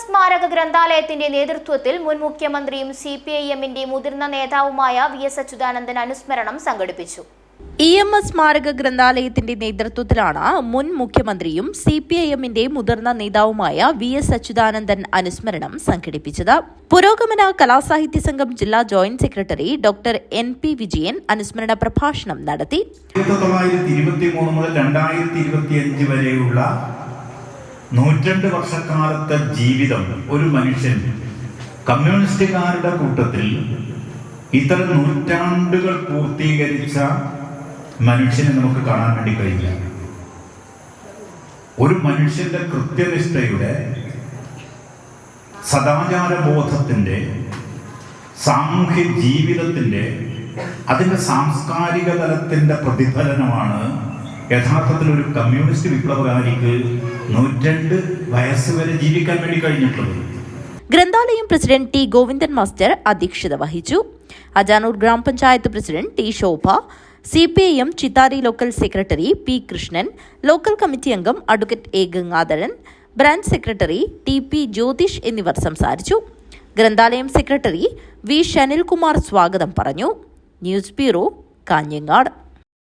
സ്മാരക ഗ്രന്ഥാലയത്തിന്റെ നേതൃത്വത്തിൽ മുൻ മുഖ്യമന്ത്രിയും സി പി ഐ എമ്മിന്റെ മുതിർന്ന നേതാവുമായ വി എസ് അച്യുതാനന്ദൻ അനുസ്മരണം സംഘടിപ്പിച്ചു. ഇ എം എസ് സ്മാരക ഗ്രന്ഥാലയത്തിന്റെ നേതൃത്വത്തിലാണ് മുൻ മുഖ്യമന്ത്രിയും സി പി ഐ എമ്മിന്റെ മുതിർന്ന നേതാവുമായ വി എസ് അച്യുതാനന്ദൻ അനുസ്മരണം സംഘടിപ്പിച്ചത്. പുരോഗമന കലാസാഹിത്യ സംഘം ജില്ലാ joint secretary doctor N P Vijayan അനുസ്മരണ പ്രഭാഷണം നടത്തി. വരെയുള്ള നൂറ്റണ്ട് വർഷക്കാലത്തെ ജീവിതം ഒരു മനുഷ്യൻ കമ്മ്യൂണിസ്റ്റുകാരുടെ കൂട്ടത്തിൽ ഇത്ര നൂറ്റാണ്ടുകൾ പൂർത്തീകരിച്ച മനുഷ്യനെ നമുക്ക് കാണാൻ വേണ്ടി കഴിയില്ല. ഒരു മനുഷ്യന്റെ കൃത്യനിഷ്ഠയുടെ സദാചാര ബോധത്തിന്റെ സാമൂഹ്യ ജീവിതത്തിന്റെ അതിന്റെ സാംസ്കാരിക തലത്തിന്റെ പ്രതിഫലനമാണ് യഥാർത്ഥത്തിൽ ഒരു കമ്മ്യൂണിസ്റ്റ് വിപ്ലവകാരിക്ക് നൂറ്റണ്ട് വയസ്സ് വരെ ജീവിക്കാൻ വേണ്ടി കഴിഞ്ഞിട്ടുള്ളത്. ഗ്രന്ഥാലയം പ്രസിഡന്റ് ടി ഗോവിന്ദൻ മാസ്റ്റർ അധ്യക്ഷത വഹിച്ചു. അജാനൂർ ഗ്രാമപഞ്ചായത്ത് president T Shobha C P I M Chittari local secretary P Krishnan local committee അംഗം advocate A Gangadharan branch secretary T P Jyothish എന്നിവർ സംസാരിച്ചു. ഗ്രന്ഥാലയം സെക്രട്ടറി വി ഷനിൽകുമാർ സ്വാഗതം പറഞ്ഞു. News bureau Kanhangad.